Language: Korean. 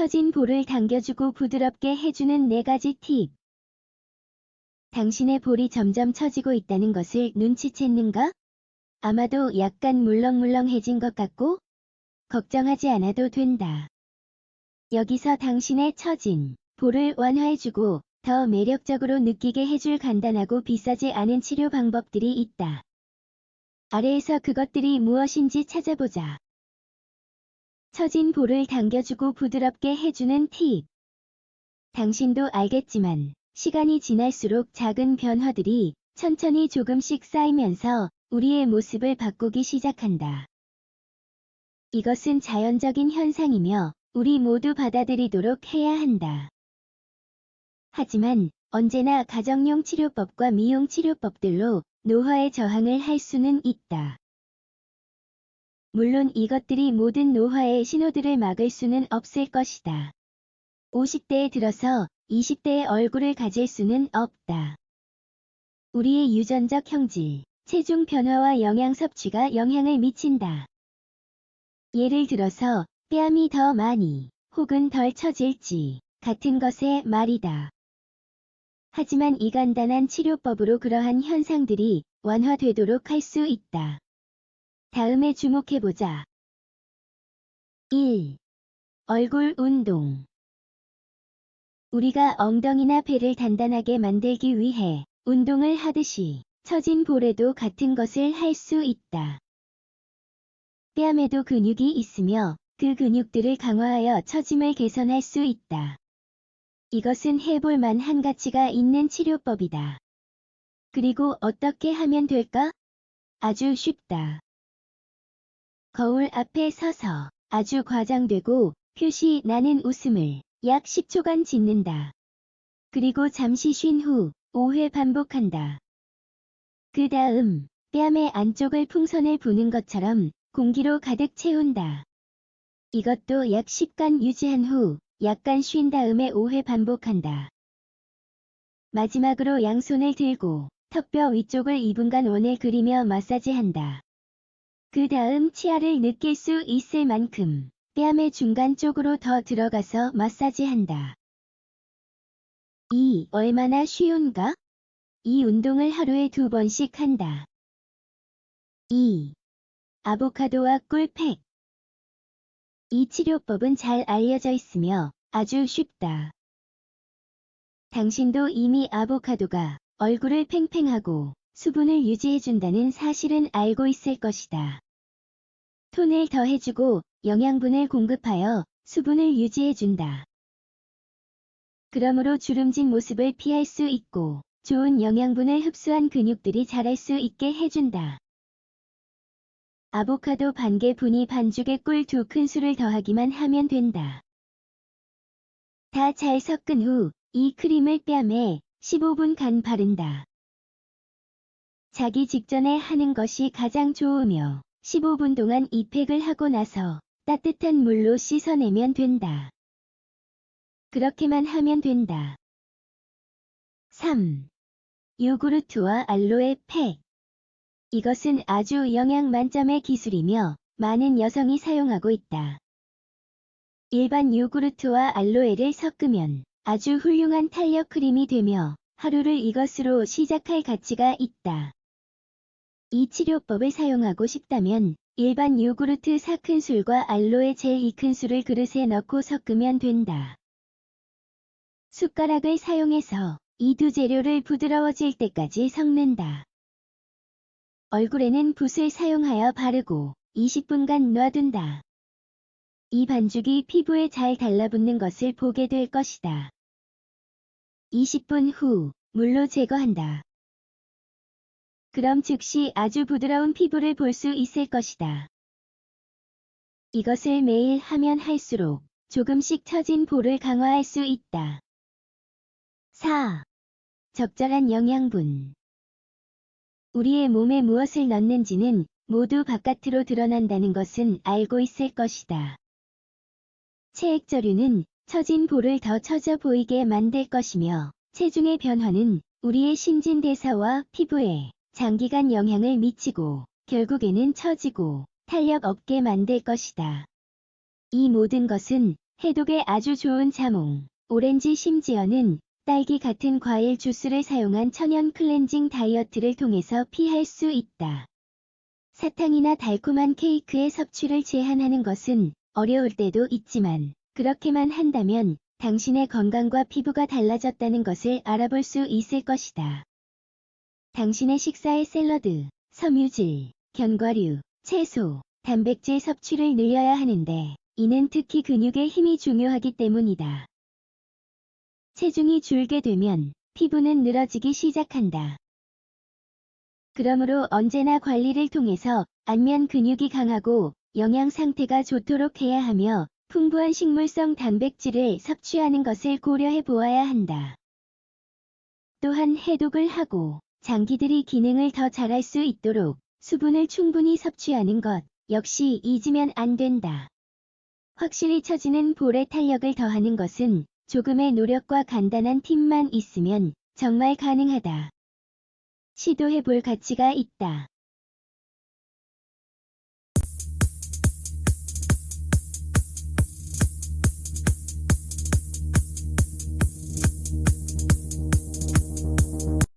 처진 볼을 당겨주고 부드럽게 해주는 네 가지 팁. 당신의 볼이 점점 처지고 있다는 것을 눈치챘는가? 아마도 약간 물렁물렁해진 것 같고? 걱정하지 않아도 된다. 여기서 당신의 처진 볼을 완화해주고 더 매력적으로 느끼게 해줄 간단하고 비싸지 않은 치료 방법들이 있다. 아래에서 그것들이 무엇인지 찾아보자. 처진 볼을 당겨주고 부드럽게 해주는 팁. 당신도 알겠지만 시간이 지날수록 작은 변화들이 천천히 조금씩 쌓이면서 우리의 모습을 바꾸기 시작한다. 이것은 자연적인 현상이며 우리 모두 받아들이도록 해야 한다. 하지만 언제나 가정용 치료법과 미용 치료법들로 노화의 저항을 할 수는 있다. 물론 이것들이 모든 노화의 신호들을 막을 수는 없을 것이다. 50대에 들어서 20대의 얼굴을 가질 수는 없다. 우리의 유전적 형질, 체중 변화와 영양 섭취가 영향을 미친다. 예를 들어서 뺨이 더 많이 혹은 덜 처질지 같은 것의 말이다. 하지만 이 간단한 치료법으로 그러한 현상들이 완화되도록 할 수 있다. 다음에 주목해보자. 1. 얼굴 운동 우리가 엉덩이나 배를 단단하게 만들기 위해 운동을 하듯이 처진 볼에도 같은 것을 할 수 있다. 뺨에도 근육이 있으며 그 근육들을 강화하여 처짐을 개선할 수 있다. 이것은 해볼 만한 가치가 있는 치료법이다. 그리고 어떻게 하면 될까? 아주 쉽다. 거울 앞에 서서 아주 과장되고 표시 나는 웃음을 약 10초간 짓는다. 그리고 잠시 쉰 후 5회 반복한다. 그 다음 뺨의 안쪽을 풍선을 부는 것처럼 공기로 가득 채운다. 이것도 약 10간 유지한 후 약간 쉰 다음에 5회 반복한다. 마지막으로 양손을 들고 턱뼈 위쪽을 2분간 원을 그리며 마사지한다. 그 다음 치아를 느낄 수 있을 만큼 뺨의 중간 쪽으로 더 들어가서 마사지한다. 이 얼마나 쉬운가? 이 운동을 하루에 두 번씩 한다. 2. 아보카도와 꿀팩 이 치료법은 잘 알려져 있으며 아주 쉽다. 당신도 이미 아보카도가 얼굴을 팽팽하고 수분을 유지해준다는 사실은 알고 있을 것이다. 톤을 더해주고 영양분을 공급하여 수분을 유지해준다. 그러므로 주름진 모습을 피할 수 있고 좋은 영양분을 흡수한 근육들이 자랄 수 있게 해준다. 아보카도 반개 분이 반죽에 꿀 두 큰술을 더하기만 하면 된다. 다 잘 섞은 후 이 크림을 뺨에 15분 간 바른다. 자기 직전에 하는 것이 가장 좋으며 15분 동안 이 팩을 하고 나서 따뜻한 물로 씻어내면 된다. 그렇게만 하면 된다. 3. 요구르트와 알로에 팩 이것은 아주 영양 만점의 기술이며 많은 여성이 사용하고 있다. 일반 요구르트와 알로에를 섞으면 아주 훌륭한 탄력 크림이 되며 하루를 이것으로 시작할 가치가 있다. 이 치료법을 사용하고 싶다면 일반 요구르트 4큰술과 알로에 젤 2큰술을 그릇에 넣고 섞으면 된다. 숟가락을 사용해서 이 두 재료를 부드러워질 때까지 섞는다. 얼굴에는 붓을 사용하여 바르고 20분간 놔둔다. 이 반죽이 피부에 잘 달라붙는 것을 보게 될 것이다. 20분 후 물로 제거한다. 그럼 즉시 아주 부드러운 피부를 볼 수 있을 것이다. 이것을 매일 하면 할수록 조금씩 처진 볼을 강화할 수 있다. 4. 적절한 영양분 우리의 몸에 무엇을 넣는지는 모두 바깥으로 드러난다는 것은 알고 있을 것이다. 체액저류는 처진 볼을 더 처져 보이게 만들 것이며 체중의 변화는 우리의 신진대사와 피부에 장기간 영향을 미치고 결국에는 처지고 탄력 없게 만들 것이다. 이 모든 것은 해독에 아주 좋은 자몽, 오렌지 심지어는 딸기 같은 과일 주스를 사용한 천연 클렌징 다이어트를 통해서 피할 수 있다. 사탕이나 달콤한 케이크의 섭취를 제한하는 것은 어려울 때도 있지만 그렇게만 한다면 당신의 건강과 피부가 달라졌다는 것을 알아볼 수 있을 것이다. 당신의 식사에 샐러드, 섬유질, 견과류, 채소, 단백질 섭취를 늘려야 하는데 이는 특히 근육의 힘이 중요하기 때문이다. 체중이 줄게 되면 피부는 늘어지기 시작한다. 그러므로 언제나 관리를 통해서 안면 근육이 강하고 영양 상태가 좋도록 해야 하며 풍부한 식물성 단백질을 섭취하는 것을 고려해 보아야 한다. 또한 해독을 하고 장기들이 기능을 더 잘할 수 있도록 수분을 충분히 섭취하는 것 역시 잊으면 안 된다. 확실히 처지는 볼에 탄력을 더하는 것은 조금의 노력과 간단한 팁만 있으면 정말 가능하다. 시도해 볼 가치가 있다.